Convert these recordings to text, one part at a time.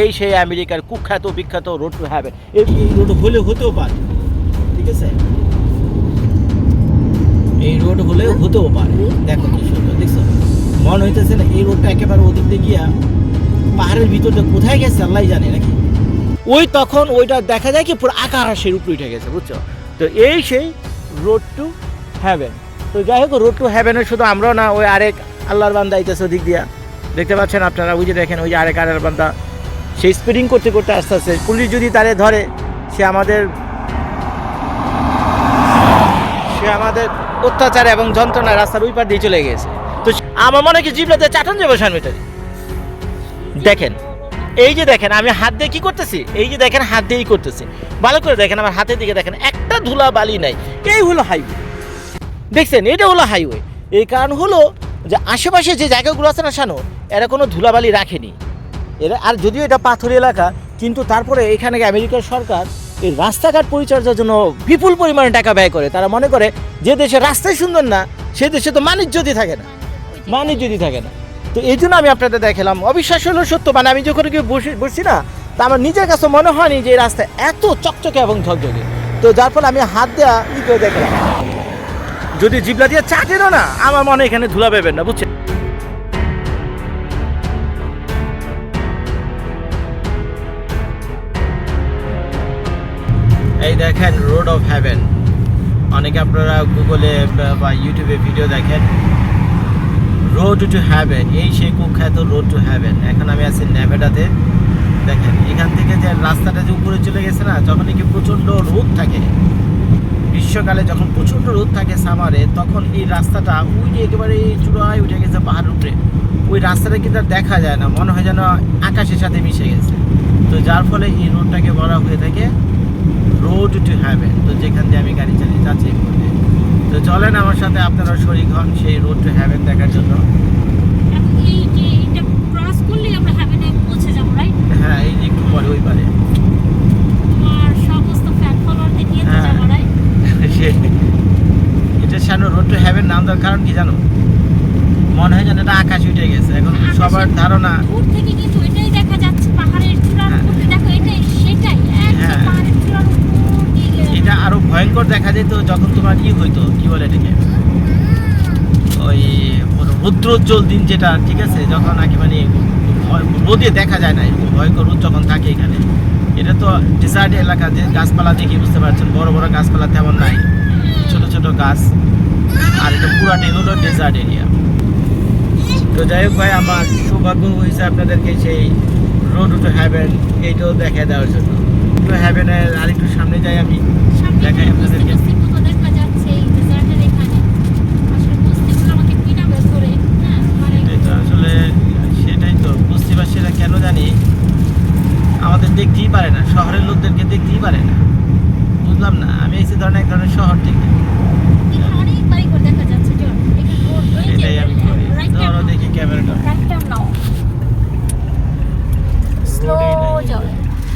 এই সেই আমেরিকার কুখ্যাত, বিখ্যাত রোড টু হ্যাভেন এই রোড হলে হতেও পারে? ঠিক আছে? এই রোড হলে হতেও পারে। দেখো কি সুন্দর, দেখছ? মনে হইতেছে না, এই রোডটা একেবারে ওদিক দিয়ে গিয়া পাহাড়ের ভিতরটা কোথায় গেছে আল্লাহ জানে নাকি? ওই তখন ওইটা দেখা যায় কি, পুরো আকাশের উপরে উঠে গেছে, বুঝছ? তো এই সেই রোড টু হ্যাভেন তো যাই হোক রোড টু হ্যাভেনের শুধু আমরাও না, ওই আরেক আল্লাহর বান্দা আইতেছে ওদিক দিয়া। দেখতে পাচ্ছেন আপনারা, ওই যে দেখেন, ওই যে আরেক আল্লাহর বান্দা। সে স্পিডিং করতে করতে আস্তে আস্তে পুলিশ যদি তারে ধরে, সে আমাদের সে আমাদের অত্যাচার এবং যন্ত্রণা রাস্তার ওই পার দিয়ে চলে গেছে। তো আমার মনে কি জিবলাতে চাটন যাব সামনেটারি দেখেন, এই যে দেখেন, আমি হাত দিয়ে কি করতেছি? এই যে দেখেন, হাত দিয়েই করতেছি। ভালো করে দেখেন, আমার হাতের দিকে দেখেন, একটা ধুলা বালি নাই। এই হলো হাইওয়ে দেখছেন, এটা হলো হাইওয়ে এই কারণ হলো যে আশেপাশে যে জায়গাগুলো আছে না, শানো, এরা কোনো ধুলাবালি রাখেনি। এরা আর যদিও এটা পাথর এলাকা, কিন্তু তারপরে এখানে আমেরিকার সরকার এই রাস্তাঘাট পরিচর্যার জন্য বিপুল পরিমাণে টাকা ব্যয় করে। তারা মনে করে যে দেশে রাস্তাই সুন্দর না, সে দেশে তো মানুষ যদি থাকে না। মানুষ যদি থাকে না। তো এই জন্য আমি আপনাদের দেখালাম। অবিশ্বাস হলো সত্য মানে আমি যখন কেউ বসে বসছি না, তা আমার নিজের কাছে মনে হয়নি যে এই রাস্তা এত চকচকে এবং ঝকঝকে। তো যার ফলে আমি হাত দেওয়া ই করে দেখলাম। যদি জিবলা দিয়ে চাটেনও না, আমার মনে এখানে ধুলা পাবেন না, বুঝছেন? এই দেখেন রোড অফ হ্যাভেন অনেকে আপনারা গুগলে বা ইউটিউবে ভিডিও দেখেন। রোড টু হ্যাভেন এই সেই কুখ্যাত রোড টু হ্যাভেন এখন আমি আছি নেভেডাতে। দেখেন, এখান থেকে যে রাস্তাটা যে উপরে চলে গেছে না যখন কি প্রচণ্ড রোদ থাকে, গ্রীষ্মকালে যখন প্রচণ্ড রোদ থাকে সামারে, তখন এই রাস্তাটা ওই যে একেবারে চূড়ায় উঠে গেছে পাহাড় উপরে। ওই রাস্তাটা কিন্তু দেখা যায় না, মনে হয় যেন আকাশের সাথে মিশে গেছে। তো যার ফলে এই রোডটাকে বলা হয়ে থাকে রোড টু হ্যাভেন তো যেখান দিয়ে আমি গাড়ি চালিয়ে যাচ্ছি তো চলেন আমার সাথে আপনারা শরিক হন সেই রোড টু হ্যাভেন দেখার জন্য। হ্যাঁ এই যে একটু পরে ওই পারে। হ্যাঁ। এটা সানো রোড টু হ্যাভেন নাম দেওয়ার কারণ কি জানো? মনে হয় যেন এটা আকাশ উঠে গেছে। এখন সবার ধারণা দূর থেকে কিন্তু এটাই দেখা যাচ্ছে পাহাড়ের চূড়ার হ্যাঁ। উপর দেখো এটাই সেটাই একদম হ্যাা পাহাড়ের চূড়ার উপর দিয়ে গেলে এটা আরও দেখা যেত যখন তোমার ই হইতো, কি বলে এটাকে? ওই রুদ্রোজ্জ্বল দিন যেটা, ঠিক আছে? যখন নাকি মানে রোদে দেখা যায় না ভয়ঙ্কর রোদ যখন থাকে এখানে। এটা তো ডিসার্ট এলাকা, যে গাছপালা দেখে বুঝতে পারছেন, বড় বড় গাছপালা তেমন নাই, ছোট ছোট গাছ। আর এটা পুরাটাই হলো ডেজার্ট এরিয়া তো যাই হোক ভাই, আমার সৌভাগ্য হয়েছে আপনাদেরকে সেই রোড টু হ্যাভেন এইটাও দেখা দেওয়ার জন্য। টু হ্যাভেনের আরেকটু সামনে যাই আমি, দেখাই আপনাদেরকে। বস্তি বস্তিগুলো দেখা যাচ্ছে এই ডেজার্টের এখানে আসলে বস্তিগুলো আমাকে পিটাবে ধরে হ্যাঁ মানে সেটাই তো আসলে সেটাই তো বস্তিবাসীরা কেন জানি আমাদের দেখতেই পারে না শহরের দেখতেই পারে না। বুঝলাম না আমি এসে ধরেন এক ধরনের শহর থেকে সেটাই আমি করি ধরো দেখি ক্যামেরাটা।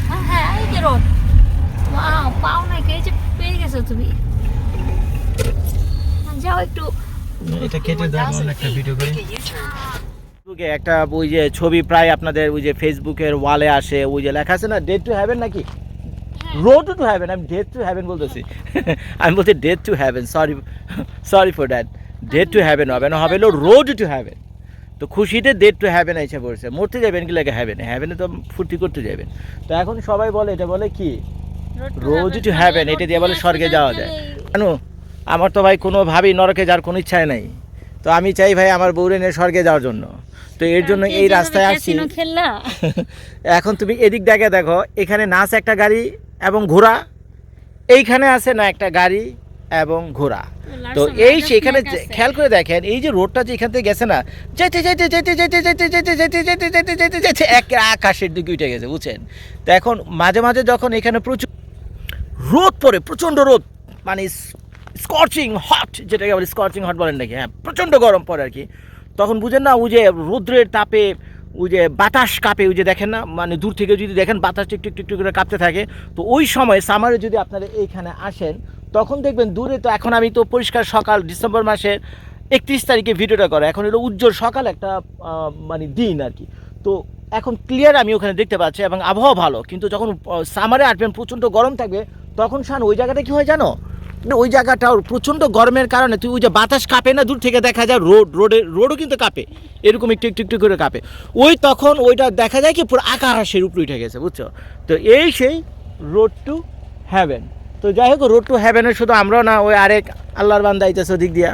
হ্যাঁ হ্যাঁ এই যে রোড পাও না কে? যে পেয়ে গেছো তুমি। যাও একটু। এটা কেটে দাও একটা ভিডিও করে। ফেসবুকে একটা ওই যে ছবি প্রায় আপনাদের ওই যে ফেসবুকের ওয়ালে আসে ওই যে লেখা আছে না ডেট টু হ্যাভেন নাকি? রোড টু হ্যাভেন আমি ডেট টু হ্যাভেন বলতেছি। আমি বলছি date to heaven sorry sorry for that date to heaven হবে না হবে রোড টু হ্যাভেন তো খুশিতে ডেট টু হ্যাভেন এসে পড়ছে। মরতে যাবেন কি লাগে হ্যাভেন হ্যাভেনে তো ফুর্তি করতে যাবেন। তো এখন সবাই বলে এটা বলে কি? রোড টু হ্যাভেন এটা দিয়ে বলে স্বর্গে যাওয়া যায়। কেন আমার তো ভাই কোনোভাবেই নরকে যাওয়ার কোনো ইচ্ছাই নাই। তো আমি চাই ভাই আমার বউরে নিয়ে স্বর্গে যাওয়ার জন্য। তো এর জন্য এই রাস্তায় আসছি। এখন তুমি এদিক দেখে দেখো এখানে নাচ একটা গাড়ি এবং ঘোড়া এইখানে আছে না একটা গাড়ি এবং ঘোড়া তো এই সেখানে খেয়াল করে দেখেন এই যে রোডটা যে এখান থেকে গেছে না যেতে যেতে যেতে যেতে যেতে যেতে যেতে যেতে যেতে যেতে যেতে এক আকাশের দিকে উঠে গেছে বুঝছেন তো এখন মাঝে মাঝে যখন এখানে প্রচুর রোদ পড়ে প্রচণ্ড রোদ মানে স্কর্চিং হট যেটাকে বলে স্কর্চিং হট বলেন নাকি হ্যাঁ প্রচণ্ড গরম পড়ে আর কি তখন বুঝেন না ওই যে রৌদ্রের তাপে ওই যে বাতাস কাঁপে, ওই যে দেখেন না? মানে দূর থেকে যদি দেখেন বাতাস টিক টিক টিক করে কাঁপতে থাকে। তো ওই সময় সামারে যদি আপনারা এইখানে আসেন, তখন দেখবেন দূরে তো এখন আমি তো পরিষ্কার সকাল, ডিসেম্বর মাসের একত্রিশ তারিখে ভিডিওটা করা। এখন হলো উজ্জ্বল সকাল একটা মানে দিন আর কি। তো এখন ক্লিয়ার আমি ওখানে দেখতে পাচ্ছি এবং আবহাওয়া ভালো। কিন্তু যখন সামারে আসবেন, প্রচণ্ড গরম থাকবে, তখন শান ওই জায়গাটা কী হয় জানো? ওই জায়গাটা প্রচণ্ড গরমের কারণে, তুই ওই যে বাতাস কাঁপে না, দূর থেকে দেখা যায় রোড, রোডে, রোডও কিন্তু কাঁপে। এরকম একটু একটু একটু করে কাঁপে। ওই তখন ওইটা দেখা যায় কি, পুরো আকাশের উপরে উঠে গেছে, বুঝছ? তো এই সেই রোড টু হ্যাভেন তো যাই হোক রোড টু হ্যাভেনে শুধু আমরাও না, ওই আরেক আল্লাহর বান্দা আইতেছে ওদিক দিয়া।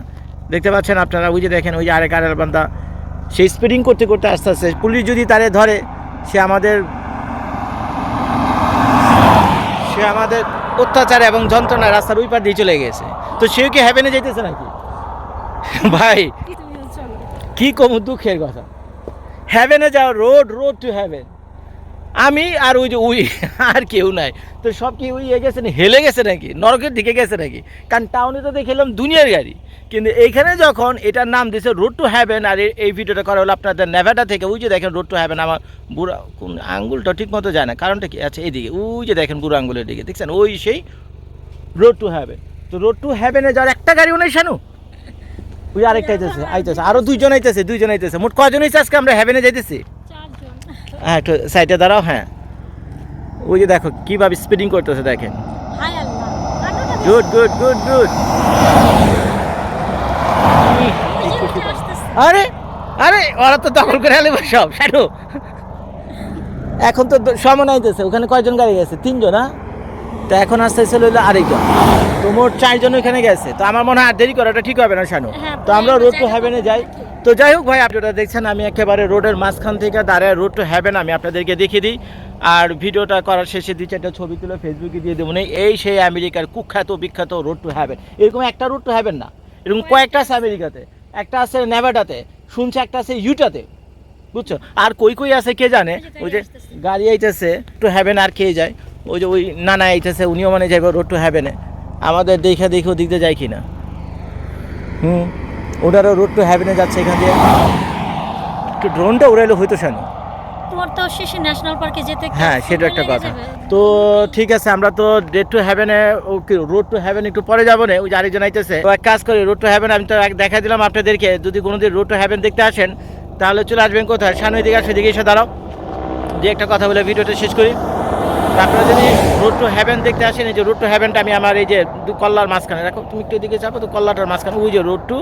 দেখতে পাচ্ছেন আপনারা যে দেখেন, ওই যে আরেক আল্লাহর বান্দা সেই স্পিডিং করতে করতে আস্তে আস্তে, পুলিশ যদি তারে ধরে, সে আমাদের সে আমাদের অত্যাচার এবং যন্ত্রণা রাস্তার ওই পার দিয়ে চলে গেছে। তো সেও কি হ্যাভেনে যেতেছে নাকি? ভাই কি কম দুঃখের কথা। হ্যাভেনে যাও রোড রোড টু হ্যাভেন আমি আর ওই যে উই, আর কেউ নাই। তো সব কি উই গেছে হেলে গেছে নাকি? নরকের দিকে গেছে নাকি? কারণ টাউনে তো দেখলাম দুনিয়ার গাড়ি। কিন্তু এইখানে যখন এটার নাম দিয়েছে রোড টু হ্যাভেন আর এই- ভিডিওটা করা হলো আপনাদের নেভাডা থেকে, ওই যে দেখেন রোড টু হ্যাভেন আমার বুড়া কোন আঙ্গুলটা ঠিক মতো যায় না। কারণটা কি? আচ্ছা এইদিকে, ওই যে দেখেন বুড়ো আঙ্গুলের দিকে, দেখছেন? ওই সেই রোড টু হ্যাভেন তো রোড টু হ্যাভেনে যাওয়ার একটা গাড়িও নেই, শানু? ওই আরেকটা আইতেছে আইতেছে। আরও দুইজন আইতেছে দুইজন আইতেছে। মোট কয়জন হয়েছে আজকে আমরা হ্যাভেনে যাইতেছি? হ্যাঁ একটু সাইডে দাঁড়াও হ্যাঁ। ওই যে দেখো কীভাবে স্পিডিং করতেছে দেখেন। গুড গুড গুড গুড আসতেছে। আরে আরে ওরা তো দখল করে আলে সব শানু। এখন তো সময় নাইতেছে ওখানে কয়জন গাড়ি গেছে? তিনজন না তো এখন আসতে ছিল হলো আরেকজন। তো মোট চারজন ওখানে গেছে। তো আমার মনে হয় আর দেরি করাটা ঠিক হবে না শানু। হ্যাঁ, তো আমরা রোড টু হ্যাভেনে যাই? তো যাই হোক ভাই আপনারা দেখছেন আমি একেবারে রোডের মাঝখান থেকে দাঁড়ায় রোড টু হ্যাভেন আমি আপনাদেরকে দেখিয়ে দিই। আর ভিডিওটা করার শেষে দুই চারটা ছবি তুলে ফেসবুকে দিয়ে দেবো। না এই সেই আমেরিকার কুখ্যাত বিখ্যাত রোড টু হ্যাভেন এরকম একটা রোড টু হ্যাভেন না। এরকম কয়েকটা আছে আমেরিকাতে। একটা আছে নেভাডাতে। শুনছে একটা আছে ইউটাতে। বুঝছ? আর কই কই আছে কে জানে? ওই যে। গাড়ি আইতেছে টু হ্যাভেন আর কে যায়? ওই যে ওই নানা আইতেছে উনিও মানে যাইব রোড টু হ্যাভেনে আমাদের দেখে দেখে ওদিক দিয়ে যায় কি না হুম। ওটারও রোড টু হ্যাভেনে যাচ্ছে এখান দিয়ে। একটু ড্রোনটা উড়াইলে হইতো শানি তোমার তো শেষে ন্যাশনাল পার্কে যেতে হ্যাঁ সেটা একটা কথা। তো ঠিক আছে আমরা তো ডেট টু হ্যাভেনে রোড টু হ্যাভেন একটু পরে যাব না ওই যে আরেকজন আইতেছে। তো এক কাজ করি রোড টু হ্যাভেন আমি তো দেখা দিলাম আপনাদেরকে যদি কোনোদিন রোড টু হ্যাভেন দেখতে আসেন তাহলে চলে আসবেন কোথায়? সামনে দিকে আসে দিকে এসে দাঁড়াও। যে একটা কথা বলে ভিডিওটা শেষ করি। আপনারা যদি রোড টু হ্যাভেন দেখতে আসেন এই যে রোড টু হ্যাভেনটা আমি আমার এই যে দু কল্লার মাঝখানে দেখো তুমি একটু এদিকে যাব তো কল্লাটার মাঝখানে ওই যে রোড টু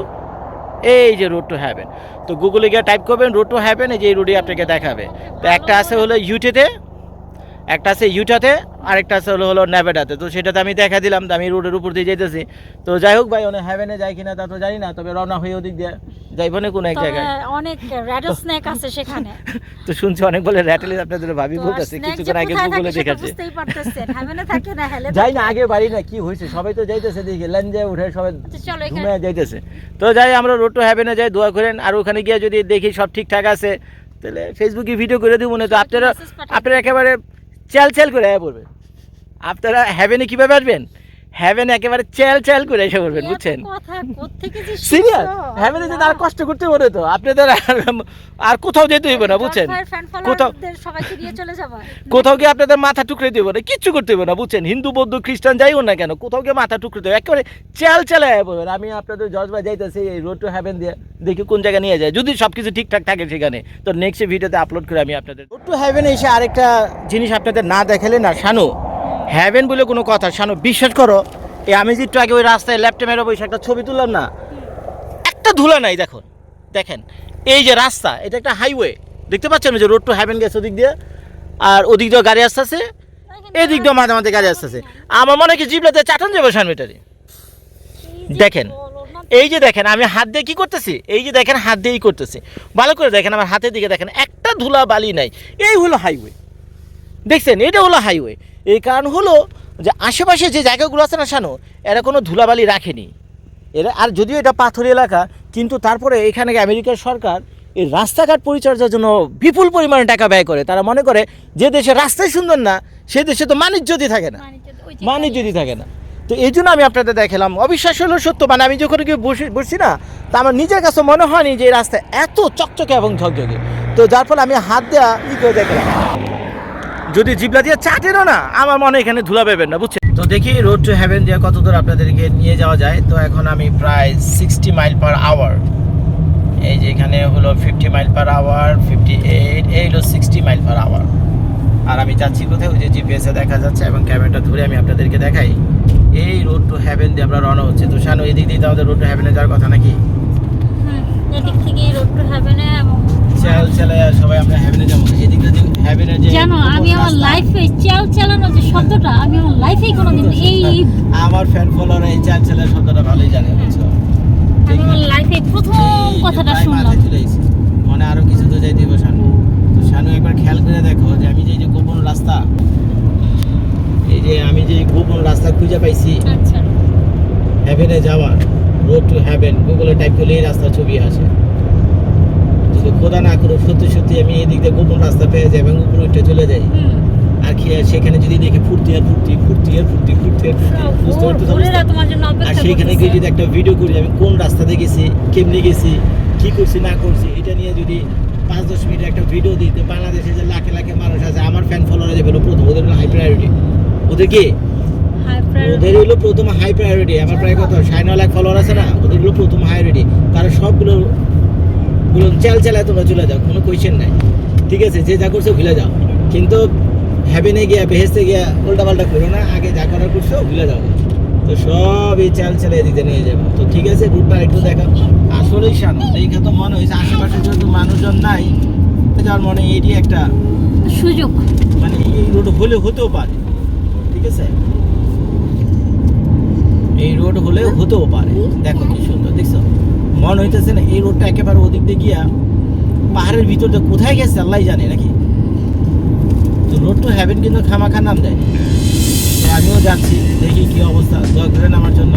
এই যে রোড টু হ্যাভেন তো গুগলে গিয়ে টাইপ করবেন রোড টু হ্যাভেন এই যে রোডে আপনাকে দেখাবে। তো একটা আছে হলো ইউটেতে একটা আছে ইউটাতে আরেকটা আছে হলো হলো নেভেডাতে তো সেটাতে আমি দেখা দিলাম, তো আমি রোডের উপর দিয়ে যেতেছি তো যাই হোক ভাই, অনেক হ্যাভেনে যায় কিনা তা তো জানি না, তবে রওনা হয়ে ওদিক দিয়ে। যাইব না কোনো এক জায়গায়? অনেক র্যাডল স্নেক আছে সেখানে। তো শুনছি অনেক বলে র্যাটেলে আপনাদের ভাবি বলতেছে কিছুক্ষণ আগে গুগলে দেখাচ্ছে। বুঝতেই পারতেছেন হেভেনে থাকে না হেলে যাই না আগে বাড়ি না কি হয়েছে? সবাই তো যাইতেছে দেখি লেঞ্জে উঠে সবাই ঘুমে যাইতেছে। তো যাই আমরা রোড টু হ্যাভেনে যাই দোয়া করেন আর ওখানে গিয়ে যদি দেখি সব ঠিকঠাক আছে তাহলে ফেসবুকে ভিডিও করে দিব না তো আপনারা আপনারা একেবারে চ্যাল চ্যাল করে আয়া পড়বেন। আপনারা হ্যাভেনে কীভাবে আসবেন? হ্যাভেনে একেবারে চ্যাল চ্যাল করে এসে পড়বেন বুঝছেন? সিরিয়াস হ্যাভেনে যেতে আর কষ্ট করতে পারে তো? আপনাদের আর- কোথাও যেতে হইবে না বুঝছেন? কোথাও কোথাও গিয়ে আপনাদের মাথা টুকরে দেবো না কিচ্ছু করতে হবে না বুঝছেন? হিন্দু বৌদ্ধ খ্রিস্টান যাইও না কেন কোথাও গিয়ে মাথা টুকরে দেবো একেবারে চাল চালে বলবেন আমি আপনাদের জজবা যাইতেছি এই রোড টু হ্যাভেন দিয়ে দেখি কোন জায়গায় নিয়ে যায়। যদি সব কিছু ঠিকঠাক থাকে সেখানে তো নেক্সট ভিডিওতে আপলোড করে আমি আপনাদের রোড টু হ্যাভেন এসে আরেকটা জিনিস আপনাদের না দেখালে না শানু হ্যাভেন বলে কোনো কথা। শানু, বিশ্বাস করো, এই আমি যে একটু আগে ওই রাস্তায় ল্যাপটপ মেরে বসে একটা ছবি তুললাম না, একটা ধুলা নাই দেখুন দেখেন, এই যে রাস্তা, এটা একটা হাইওয়ে। দেখতে পাচ্ছেন যে রোড টু হ্যাভেন গেছে ওদিক দিয়ে, আর ওদিক দিয়ে গাড়ি আসতেছে, এদিক দিয়ে মাঝে মাঝে গাড়ি আসতেছে। আমার মনে হয় কি জিবলাতে চাটন যাব এই দেখেন। এই যে দেখেন, আমি হাত দিয়ে কি করতেছি? এই যে দেখেন, হাত দিয়েই করতেছি। ভালো করে দেখেন, আমার হাতের দিকে দেখেন, একটা ধুলা বালি নাই। এই হলো হাইওয়ে। দেখছেন? এটা হলো হাইওয়ে। এই কারণ হলো যে আশেপাশে যে জায়গাগুলো আছে না শানো এরা কোনো ধুলাবালি রাখেনি। এরা আর যদিও এটা পাথর এলাকা কিন্তু তারপরে এখানে আমেরিকার সরকার এই রাস্তাঘাট পরিচর্যার জন্য বিপুল পরিমাণে টাকা ব্যয় করে। তারা মনে করে যে দেশে রাস্তাই সুন্দর না সে দেশে তো বাণিজ্যতি থাকে না। যদি থাকে না। তো এই জন্য আমি আপনাদের দেখালাম। অবিশ্বাস হলো সত্য মানে আমি যখন গিয়ে বসে বসছি না তা আমার নিজের কাছে মনে হয়নি যে এই রাস্তা এত চকচকে এবং ঝকঝকে। তো যার ফলে আমি হাত দেওয়া ই করে দেখলাম। যদি জিবলা দিয়ে চাটেনও না আমার মনে হয় এখানে ধুলা পাবেন না বুঝছেন? তো দেখি রোড টু হ্যাভেন দিয়ে কত দূর আপনাদেরকে নিয়ে যাওয়া যায়। তো এখন আমি প্রায় সিক্সটি মাইল পার আওয়ার এই যে এখানে হলো fifty mile per hour fifty eight এই হলো সিক্সটি মাইল পার আওয়ার আর আমি যাচ্ছি কোথায়? ওই যে জিপিএসে দেখা যাচ্ছে এবং ক্যামেরাটা ধরে আমি আপনাদেরকে দেখাই। এই রোড টু হ্যাভেন দিয়ে আমরা রওনা হচ্ছে। তো শানু এই দিক দিয়ে তো আমাদের রোড টু হ্যাভেনে যাওয়ার কথা নাকি? এদিক থেকে রোড টু হ্যাভেনে এবং চাল চালে সবাই আমরা হ্যাভেনে যাব। এদিকটা যে হ্যাভেনের যে জানো আমি আমার লাইফে চাল চালানো যে শব্দটা আমি আমার লাইফেই কোনোদিন এই আমার ফ্যান ফলোয়ার এই চাল চালের শব্দটা ভালোই জানে বুঝছ? আমি আমার লাইফে প্রথম কথাটা শুনলাম। মনে আরও কিছু তো যাইতে হবে শানু। তো শানু একবার খেয়াল করে দেখো যে আমি যে যে গোপন রাস্তা এই যে আমি যে গোপন রাস্তা খুঁজে পাইছি আচ্ছা। হ্যাভেনে যাওয়ার রোড টু হ্যাভেন গুগলে টাইপ করলে এই রাস্তার ছবি আসে। খোদা না করো সত্যি সত্যি আমি এই দিক দিয়ে গোপন রাস্তা পেয়ে যাই এবং উপরে উঠে চলে যাই। আর কি সেখানে যদি দেখি ফুর্তি আর ফুর্তি ফুর্তি আর ফুর্তি ফুর্তি আর বুঝতে জন্য আর সেইখানে গিয়ে যদি একটা ভিডিও করি আমি কোন রাস্তাতে গেছি কেমনে গেছি কি করছি না করছি এটা নিয়ে যদি পাঁচ দশ মিনিট একটা ভিডিও দিতে বাংলাদেশে যে লাখে লাখে মানুষ আছে আমার ফ্যান ফলোয়ার যে হলো প্রথম ওদের হাই প্রায়োরিটি ওদের কি? ওদের হলো প্রথম হাই প্রায়োরিটি আমার প্রায় কত সাড়ে নয় লাখ ফলোয়ার আছে না? ওদের হলো প্রথম হাইরিটি তারা সবগুলো গুলো চাল চালায় তোমরা চলে যাও কোনো কোয়েশ্চেন নাই। ঠিক আছে যে যা করছ ভুলে যাও। কিন্তু হ্যাভেনে গিয়া বেহেস্তে গিয়া উল্টা পাল্টা করো না আগে যা করার করছ ভুলে যাও। তো সব এই চাল চালে এদিকে নিয়ে যাব। তো ঠিক আছে রুটটা একটু দেখা। আসলেই শান্ত দেখে তো মনে হয়েছে আশেপাশে যেহেতু মানুষজন নাই যার মনে এটি একটা সুযোগ। মানে এই রোড হলে হতেও পারে। ঠিক আছে? এই রোড হলে হতেও পারে। দেখো কি সুন্দর দেখছ? মন হইতেছে না, এই রোডটা একেবারে ওদিক দিয়ে গিয়া পাহাড়ের ভিতর দিয়ে কোথায় গেছে আল্লাহ জানে নাকি? তো রোড টু হ্যাভেন কিন্তু খামাখা নাম দেয়। তো আমিও যাচ্ছি, দেখি কি অবস্থা, দয়া করেন আমার জন্য।